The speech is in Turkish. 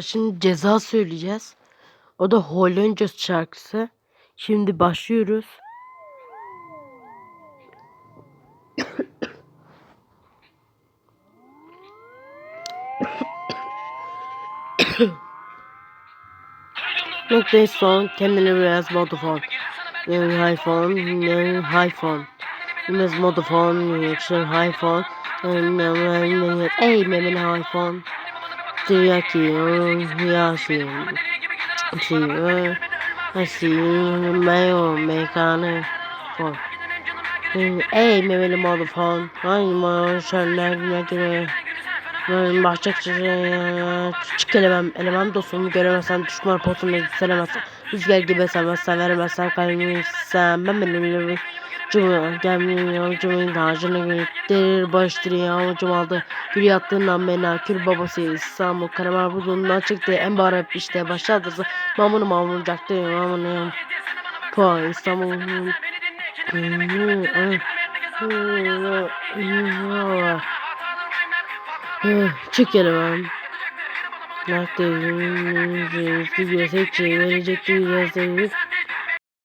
Şimdi ceza söyleyeceğiz. O da Hollanda şarkısı. Şimdi başlıyoruz. Nokta son kendine biraz modifon. Yani iPhone. Biraz modifon, yani iPhone. Ey memen iPhone. Teriyaki, yasi. Şey, asi, mayo, mekane. Fon. Ey memeli modifon. Ay ma şerler göre. Ben bahçe küçük eleman, eleman dostumu göremezsen düşman potumu yükselemezsen Rüzgar gibi esemezsen veremezsen kalbimi sen ben benim Cuma gelmiyor cumayın harcını gittir baştır ya avucum aldı Gül yattığından beni kür babası İstanbul karamar buzundan çıktı en bağırıp işte başladı mamunu mamuracaktı mamunu Po İstanbul Çık elemem. Nerede? Gidiyor seçi verecek gidiyor seçi.